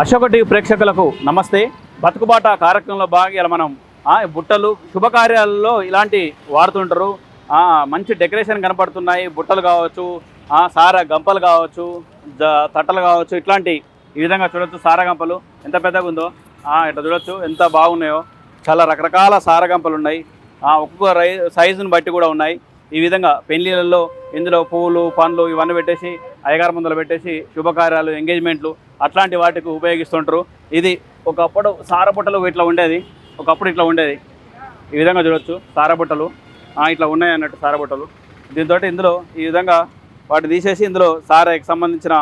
Ashoka TV ప్రేక్షకులకు నమస్తే. బతుకుబాట కార్యక్రమంలో భాగంగా ఇలా మనం ఆ, బుట్టలు శుభకార్యాలలో ఇలాంటి వాడుతుంటారు. ఆ, మంచి డెకరేషన్ కనపడుతున్నాయి. బుట్టలు కావచ్చు ఆ, సారా గంపలు కావచ్చు జ- తట్టలు కావచ్చు ఇట్లాంటి ఈ విధంగా చూడొచ్చు సారా గంపలు. ఎంత పెద్దగా ఉందో ఆ, ఇట్లా చూడొచ్చు. ఎంత బాగున్నాయో. చాలా రకరకాల సారా గంపలు ఉన్నాయి. ఒక్కొక్క రై సైజుని బట్టి కూడా ఉన్నాయి. ఈ విధంగా పెళ్ళిళ్ళల్లో ఇందులో పువ్వులు పండ్లు ఇవన్నీ పెట్టేసి అయ్యగారు ముందులు పెట్టేసి శుభకార్యాలు ఎంగేజ్మెంట్లు అట్లాంటి వాటికి ఉపయోగిస్తుంటారు. ఇది ఒకప్పుడు సారబుట్టలు ఇట్లా ఉండేది. ఒకప్పుడు ఇట్లా ఉండేది. ఈ విధంగా చూడొచ్చు. సారబుట్టలు ఇట్లా ఉన్నాయి అన్నట్టు సారబుట్టలు దీంతో ఇందులో ఈ విధంగా వాటి తీసేసి ఇందులో సారకి సంబంధించిన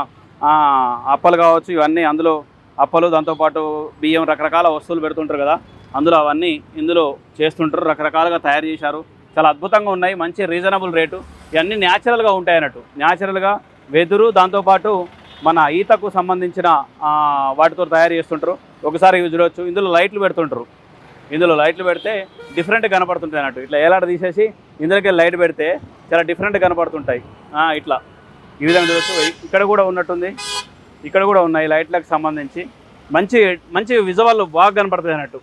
అప్పలు కావచ్చు ఇవన్నీ అందులో అప్పలు దాంతోపాటు బియ్యం రకరకాల వస్తువులు పెడుతుంటారు కదా. అందులో అవన్నీ ఇందులో చేస్తుంటారు. రకరకాలుగా తయారు చేశారు. చాలా అద్భుతంగా ఉన్నాయి. మంచి రీజనబుల్ రేటు. ఇవన్నీ న్యాచురల్గా ఉంటాయి అన్నట్టు. న్యాచురల్గా వెదురు దాంతోపాటు మన ఈతకు సంబంధించిన వాటితో తయారు చేస్తుంటారు. ఒకసారి యూజ్ చూడవచ్చు ఇందులో లైట్లు పెడుతుంటారు. ఇందులో లైట్లు పెడితే డిఫరెంట్ కనపడుతుంటాయి అన్నట్టు. ఇట్లా ఏలాడ తీసేసి ఇందులోకి లైట్ పెడితే చాలా డిఫరెంట్ కనపడుతుంటాయి. ఇట్లా. ఈ విధంగా చూడవచ్చు ఇక్కడ కూడా ఉన్నట్టుంది. ఇక్కడ కూడా ఉన్నాయి లైట్లకు సంబంధించి. మంచి మంచి విజువల్ బాగా కనపడుతుంది అన్నట్టు.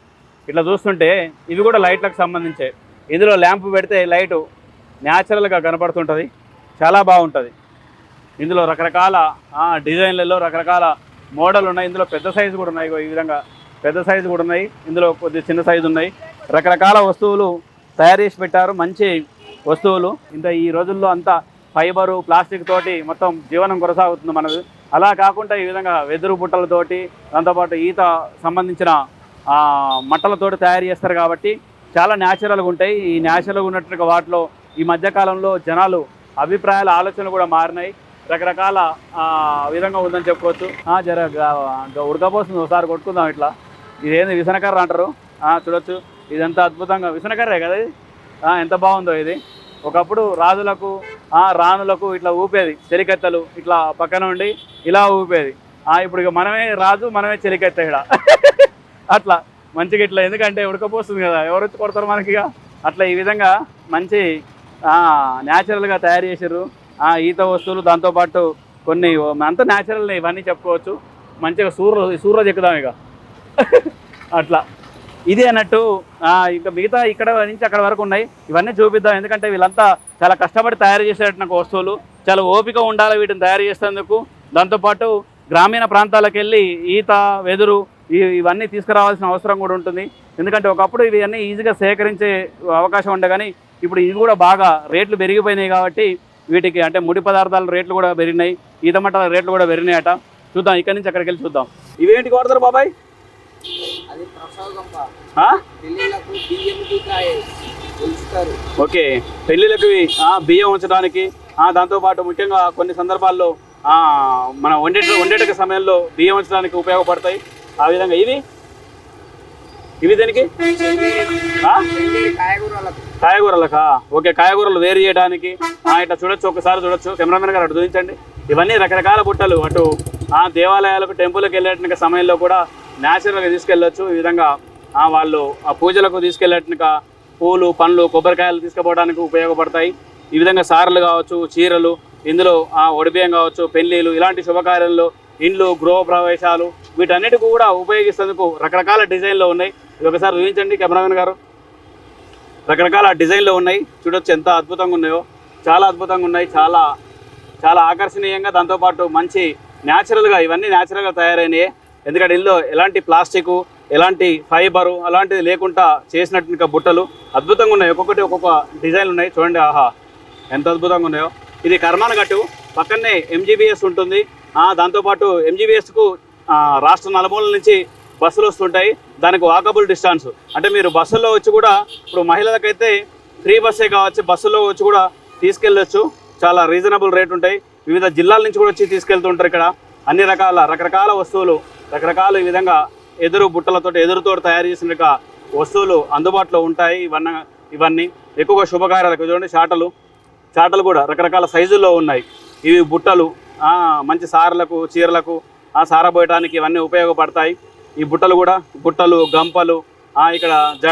ఇట్లా చూస్తుంటే ఇవి కూడా లైట్లకు సంబంధించే. ఇందులో ల్యాంప్ పెడితే లైటు న్యాచురల్గా కనపడుతుంటుంది. చాలా బాగుంటుంది. ఇందులో రకరకాల డిజైన్లలో రకరకాల మోడల్ ఉన్నాయి. ఇందులో పెద్ద సైజు కూడా ఉన్నాయి. ఈ విధంగా పెద్ద సైజు కూడా ఉన్నాయి. ఇందులో కొద్ది చిన్న సైజు ఉన్నాయి. రకరకాల వస్తువులు తయారు చేసి పెట్టారు. మంచి వస్తువులు. ఇంత ఈ రోజుల్లో అంతా ఫైబరు ప్లాస్టిక్ తోటి మొత్తం జీవనం కొనసాగుతుంది మనది. అలా కాకుండా ఈ విధంగా వెదురు బుట్టలతోటి దాంతోపాటు ఈత సంబంధించిన మట్టలతోటి తయారు చేస్తారు కాబట్టి చాలా న్యాచురల్గా ఉంటాయి. ఈ న్యాచురల్గా ఉన్నట్టుగా వాటిలో ఈ మధ్యకాలంలో జనాలు అభిప్రాయాల ఆలోచనలు కూడా మారినాయి. రకరకాల విధంగా ఉందని చెప్పుకోవచ్చు. ఆ, జర ఉడకపోతుంది ఒకసారి కొట్టుకుందాం ఇట్లా. ఇదేంది విసనకర్ర అంటారు? ఆ, చూడొచ్చు. ఇదంతా అద్భుతంగా. విసనకర్రే కదా ఇది? ఆ, ఎంత బాగుందో ఇది. ఒకప్పుడు రాజులకు ఆ, రాణులకు ఇట్లా ఊపేది చెలికత్తలు. ఇట్లా పక్కన ఉండి ఇలా ఊపేది. ఆ, ఇప్పుడు ఇక మనమే రాజు మనమే చెలికెత్త ఇక్కడ అట్లా. మంచిగా ఇట్లా. ఎందుకంటే ఉడకపోస్తుంది కదా. ఎవరు కొడతారు మనకి అట్లా ఈ విధంగా మంచి న్యాచురల్గా తయారు చేసారు ఈత వస్తువులు దాంతోపాటు కొన్ని అంత న్యాచురల్ ఇవన్నీ చెప్పుకోవచ్చు. మంచిగా సూర్య సూర్య ఎక్కుదాం ఇక. అట్లా. ఇది అన్నట్టు ఇంకా మిగతా ఇక్కడ నుంచి అక్కడ వరకు ఉన్నాయి. ఇవన్నీ చూపిద్దాం ఎందుకంటే వీళ్ళంతా చాలా కష్టపడి తయారు చేసేటటువంటి వస్తువులు. చాలా ఓపిక ఉండాలి వీటిని తయారు చేసేందుకు. దాంతోపాటు గ్రామీణ ప్రాంతాలకు వెళ్ళి ఈత వెదురు ఇవన్నీ తీసుకురావాల్సిన అవసరం కూడా ఉంటుంది. ఎందుకంటే ఒకప్పుడు ఇవి అన్నీ ఈజీగా సేకరించే అవకాశం ఉండే కానీ ఇప్పుడు ఇవి కూడా బాగా రేట్లు పెరిగిపోయినాయి కాబట్టి వీటికి అంటే ముడి పదార్థాల రేట్లు కూడా పెరిగినాయి ఈత మట్టాల రేట్లు కూడా పెరిగినాయట. చూద్దాం ఇక్కడి నుంచి అక్కడికి వెళ్ళి చూద్దాం. ఇవేంటి కొడతారు బాబాయ్? ఓకే పెళ్ళిళ్ళకి బియ్యం ఉంచడానికి దాంతోపాటు ముఖ్యంగా కొన్ని సందర్భాల్లో మన వండే వండేటకి సమయంలో బియ్యం ఉంచడానికి ఉపయోగపడతాయి. ఆ విధంగా ఇవి? ఇవి దేనికి? కాయగూరలకా? ఓకే కాయగూరలు వేరు చేయడానికి. ఇట్లా చూడొచ్చు ఒకసారి చూడొచ్చు. కెమెరామెన్ గారు అటు చూపించండి. ఇవన్నీ రకరకాల బుట్టలు అటు ఆ దేవాలయాలకు టెంపుల్కి వెళ్ళేట సమయంలో కూడా న్యాచురల్గా తీసుకెళ్ళొచ్చు. ఈ విధంగా ఆ, వాళ్ళు ఆ పూజలకు తీసుకెళ్ళేట పూలు పండ్లు కొబ్బరికాయలు తీసుకుపోవడానికి ఉపయోగపడతాయి. ఈ విధంగా సారలు కావచ్చు చీరలు ఇందులో ఆ ఒడిబియ్యం కావచ్చు పెళ్ళిళ్ళు ఇలాంటి శుభకార్యాల్లో ఇండ్లు గృహ ప్రవేశాలు వీటన్నిటికి కూడా ఉపయోగిస్తేందుకు రకరకాల డిజైన్లు ఉన్నాయి. ఇది ఒకసారి చూపించండి కెమెరామెన్ గారు. రకరకాల డిజైన్లు ఉన్నాయి. చూడొచ్చు ఎంత అద్భుతంగా ఉన్నాయో. చాలా అద్భుతంగా ఉన్నాయి. చాలా చాలా ఆకర్షణీయంగా దాంతోపాటు మంచి న్యాచురల్గా ఇవన్నీ న్యాచురల్గా తయారైనవి ఎందుకంటే ఇందులో ఎలాంటి ప్లాస్టిక్ ఎలాంటి ఫైబరు అలాంటిది లేకుండా చేసినట్టు ఇంకా బుట్టలు అద్భుతంగా ఉన్నాయి. ఒక్కొక్కటి ఒక్కొక్క డిజైన్లు ఉన్నాయి. చూడండి ఆహా ఎంత అద్భుతంగా ఉన్నాయో. ఇది కర్మాన గట్టు పక్కనే ఎంజీబీఎస్ ఉంటుంది. దాంతోపాటు ఎంజీబీఎస్కు రాష్ట్ర నలుమూల నుంచి బస్సులు వస్తుంటాయి. దానికి వాకబుల్ డిస్టెన్స్ అంటే మీరు బస్సుల్లో వచ్చి కూడా ఇప్పుడు మహిళలకైతే ఫ్రీ బస్సే కావచ్చు బస్సుల్లో వచ్చి కూడా తీసుకెళ్ళొచ్చు. చాలా రీజనబుల్ రేట్ ఉంటాయి. వివిధ జిల్లాల నుంచి కూడా వచ్చి తీసుకెళ్తుంటారు ఇక్కడ. అన్ని రకాల రకరకాల వస్తువులు రకరకాల ఈ విధంగా ఎదురు బుట్టలతో ఎదురుతో తయారు చేసిన వస్తువులు అందుబాటులో ఉంటాయి. ఇవన్నీ ఇవన్నీ. ఎక్కువగా శుభకార్యాలకు చూడండి చాటలు. చాటలు కూడా రకరకాల సైజుల్లో ఉన్నాయి. ఇవి బుట్టలు మంచి సారలకు చీరలకు సారబోయటానికి ఇవన్నీ ఉపయోగపడతాయి. ఈ బుట్టలు కూడా బుట్టలు గంపలు ఇక్కడ జ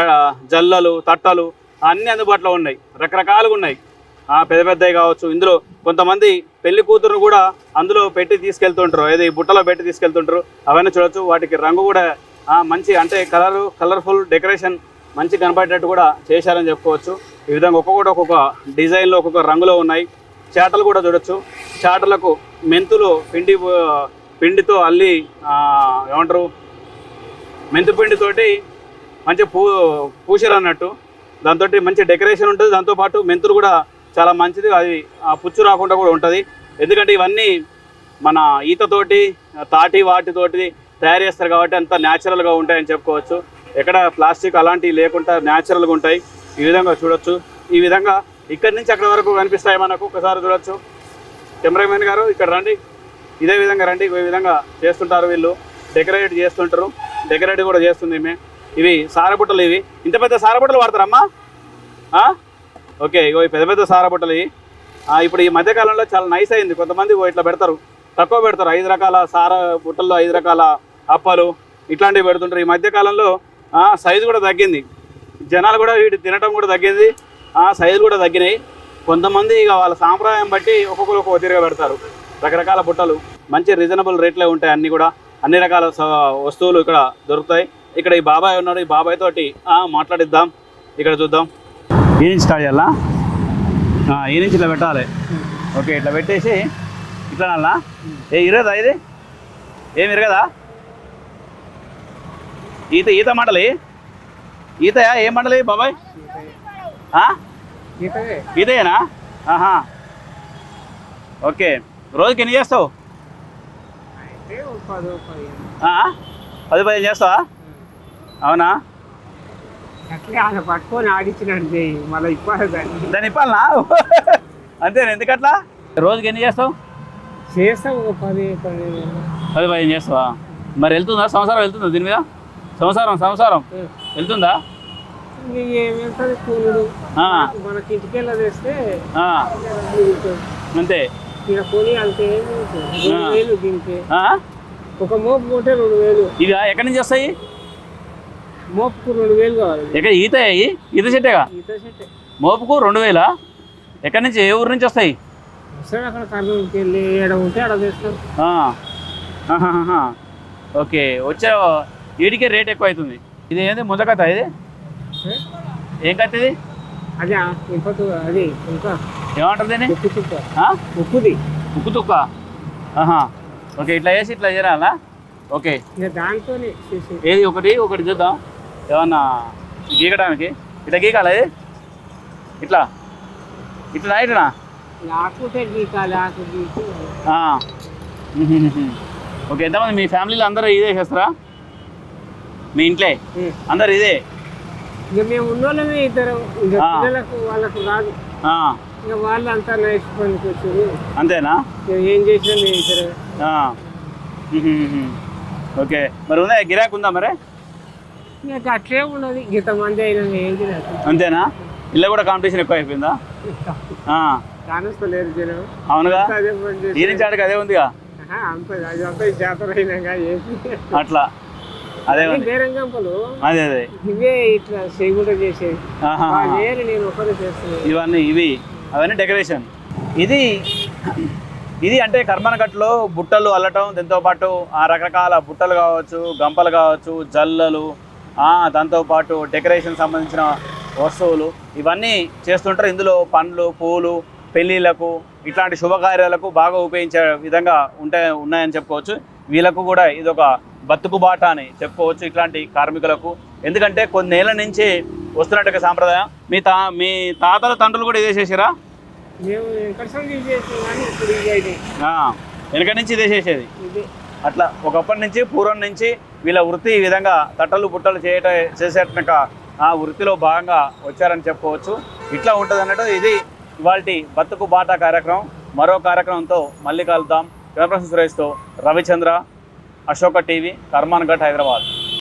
జల్లలు తట్టలు అన్నీ అందుబాటులో ఉన్నాయి. రకరకాలుగా ఉన్నాయి. ఆ, పెద్ద పెద్దవి కావచ్చు. ఇందులో కొంతమంది పెళ్ళి కూతురు కూడా అందులో పెట్టి తీసుకెళ్తుంటారు. ఏదో ఈ బుట్టలో పెట్టి తీసుకెళ్తుంటారు. అవన్నీ చూడొచ్చు. వాటికి రంగు కూడా మంచి అంటే కలరు కలర్ఫుల్ డెకరేషన్ మంచి కనపడేటట్టు కూడా చేశారని చెప్పుకోవచ్చు. ఈ విధంగా ఒక్కొక్కటి ఒక్కొక్క డిజైన్లో ఒక్కొక్క రంగులో ఉన్నాయి. చేటలు కూడా చూడొచ్చు. చేటలకు మెంతులు పిండి పిండితో అల్లి ఏమంటారు మెంతుపిండితోటి మంచి పూ పూసలు అన్నట్టు దాంతో మంచి డెకరేషన్ ఉంటుంది. దాంతోపాటు మెంతులు కూడా చాలా మంచిది. అది ఆ పుచ్చు రాకుండా కూడా ఉంటుంది. ఎందుకంటే ఇవన్నీ మన ఈతతోటి తాటి వాటితోటి తయారు చేస్తారు కాబట్టి అంత న్యాచురల్గా ఉంటాయని చెప్పుకోవచ్చు. ఎక్కడ ప్లాస్టిక్ అలాంటివి లేకుండా న్యాచురల్గా ఉంటాయి. ఈ విధంగా చూడొచ్చు. ఈ విధంగా ఇక్కడి నుంచి అక్కడ వరకు కనిపిస్తాయి మనకు. ఒకసారి చూడొచ్చు. కెమెరామెన్ గారు ఇక్కడ రండి. ఇదే విధంగా రండి. ఈ విధంగా చేస్తుంటారు వీళ్ళు. డెకరేట్ చేస్తుంటారు. డెకరేట్ కూడా చేస్తుంది ఈమె. ఇవి సారబుట్టలు ఇవి. ఇంత పెద్ద సారబుట్టలు వాడతారమ్మా? ఓకే ఇగో పెద్ద పెద్ద సారబుట్టలు ఇవి. ఇప్పుడు ఈ మధ్యకాలంలో చాలా నైస్ అయింది. కొంతమంది ఇట్లా పెడతారు. తక్కువ పెడతారు. ఐదు రకాల సార బుట్టల్లో ఐదు రకాల అప్పలు ఇట్లాంటివి పెడుతుంటారు. ఈ మధ్యకాలంలో సైజు కూడా తగ్గింది. జనాలు కూడా వీటి తినటం కూడా తగ్గింది. ఆ సైజు కూడా తగ్గినాయి. కొంతమంది ఇక వాళ్ళ సాంప్రదాయం బట్టి ఒక్కొక్కరు ఒక్కొక్క తీరుగా పెడతారు. రకరకాల బుట్టలు. మంచి రీజనబుల్ రేట్లే ఉంటాయి అన్నీ కూడా. అన్ని రకాల వస్తువులు ఇక్కడ దొరుకుతాయి. ఇక్కడ ఈ బాబాయ్ ఉన్నాడు. ఈ బాబాయ్ తోటి మాట్లాడిద్దాం. ఇక్కడ చూద్దాం. ఈ నుంచి స్టార్ట్ చేయాలా? ఈ నుంచి ఇట్లా పెట్టాలి. ఓకే ఇట్లా పెట్టేసి ఇట్లా నల్లా ఏ ఇరగదా ఇది? ఏమి ఇరగదా? ఈత ఈత మండలి ఈతయా? ఏ మండలి బాబాయ్? ఆహా. ఓకే. రోజుకి ఎన్ని చేస్తావు? పదో పదిహేను? పది చేస్తావా? అవునా? పట్టుకొని మళ్ళీ ఇప్పాలి దాన్ని. ఇప్పాలనా అంతేనా? ఎందుకట్లా? రోజుకి ఎన్ని చేస్తావు? చేస్తాం ఒక పది పదిహేను పది పదిహేను చేస్తావా? మరి వెళ్తుందా? సంవత్సరం వెళ్తుందా దీని మీద? సంవత్సరం సంవత్సరం. వెళ్తుందా? మనకి మిగులుతుంది. అంతే. అంతే? రెండు. వేలు దీనికి? ఒక మోపు కొంటే రెండు వేలు. ఇవి ఎక్కడి నుంచి వస్తాయి? మోపుకు రెండు వేలు కావాలి. ఎక్కడ? ఈత ఈత చెట్టేగా ఈత చెట్టే. మోపుకు రెండు వేలా? ఎక్కడి నుంచి? ఏ ఊరు నుంచి వస్తాయి? వస్తాడు అక్కడ కర్నూలుకి వెళ్ళి ఏడ ఉంటే ఆడ. ఆహాహాహా. ఓకే వచ్చే వీడికే రేట్ ఎక్కువ అవుతుంది ఇది ఏంది? ముందకథ ఇది? ఏం? కథ ఇది? అదే అది ఇంకా. ఏమంటారు దీన్ని? ఉప్పుది. ఉక్కు తుక్క ఆహా. ఓకే ఇట్లా వేసి ఇట్లా చేయాలా? ఓకే. ఏది ఒకటి? ఒకటి చూద్దాం. ఏమన్నా గీకడానికి? ఇట్లా గీకాలా ఇది? ఇట్లా? ఇట్లా ఇట్లా ఓకే ఎంతమంది మీ ఫ్యామిలీలో అందరూ ఇదే చేస్తారా? మీ ఇంట్లో. అందరు ఇదే? ఇక మేము ఉన్నోళ్ళమే ఇద్దరు. ఇక ఆ. పిల్లలకు వాళ్ళకు ఆ, ఇక వాళ్ళు అంతా నైస్ పనికి వచ్చారు. అంతేనా? ఏం చేసినా. ఓకే. మరి ఉందా గిరాక్ ఉందా మరి? అట్లే ఉన్నది. గీత మంది అయినా ఏం అంతేనా? ఇల్లు కూడా కాంపిటీషన్ ఎక్కువ అయిపోయిందా? ఆ, కానొస్తలేరు జనం. అవునుగా? ఈ నుంచి ఆడికి అదే ఉందిగా? అట్లా. అదే అదే అదే ఇవే ఇట్లా చేయకుండా నేను ఒకరే చేస్తున్నాను. ఇవన్నీ ఇవి. అవన్నీ డెకరేషన్. ఇది ఇది అంటే కర్మనగట్లో బుట్టలు అల్లటం దీంతో పాటు ఆ రకరకాల బుట్టలు కావచ్చు గంపలు కావచ్చు జల్లలు దాంతోపాటు డెకరేషన్ సంబంధించిన వస్తువులు. ఇవన్నీ చేస్తుంటారు. ఇందులో పండ్లు పూలు పెళ్ళిళ్ళకు ఇట్లాంటి శుభకార్యాలకు బాగా ఉపయోగించే విధంగా ఉంటాయి ఉన్నాయని చెప్పుకోవచ్చు. వీళ్ళకు కూడా ఇది ఒక బతుకుబాట అని చెప్పుకోవచ్చు ఇట్లాంటి కార్మికులకు. ఎందుకంటే కొన్నేళ్ళ నుంచి వస్తున్నట్టు సాంప్రదాయం. మీ తా మీ తాతల తండ్రులు కూడా ఇదే చేసిరా? వెనక నుంచి ఇదే చేసేది. అట్లా ఒకప్పటి నుంచి పూర్వం నుంచి వీళ్ళ వృత్తి ఈ విధంగా తట్టలు బుట్టలు చేయట చేసేటక ఆ వృత్తిలో భాగంగా వచ్చారని చెప్పుకోవచ్చు. ఇట్లా ఉంటుంది అన్నట్టు ఇది ఇవాళ బతుకు బాట కార్యక్రమం. మరో కార్యక్రమంతో మళ్ళీ కలుద్దాం. కెమెరా సురేష్తో రవిచంద్ర అశోక టీవీ కర్మాన్ ఘట్ హైదరాబాద్.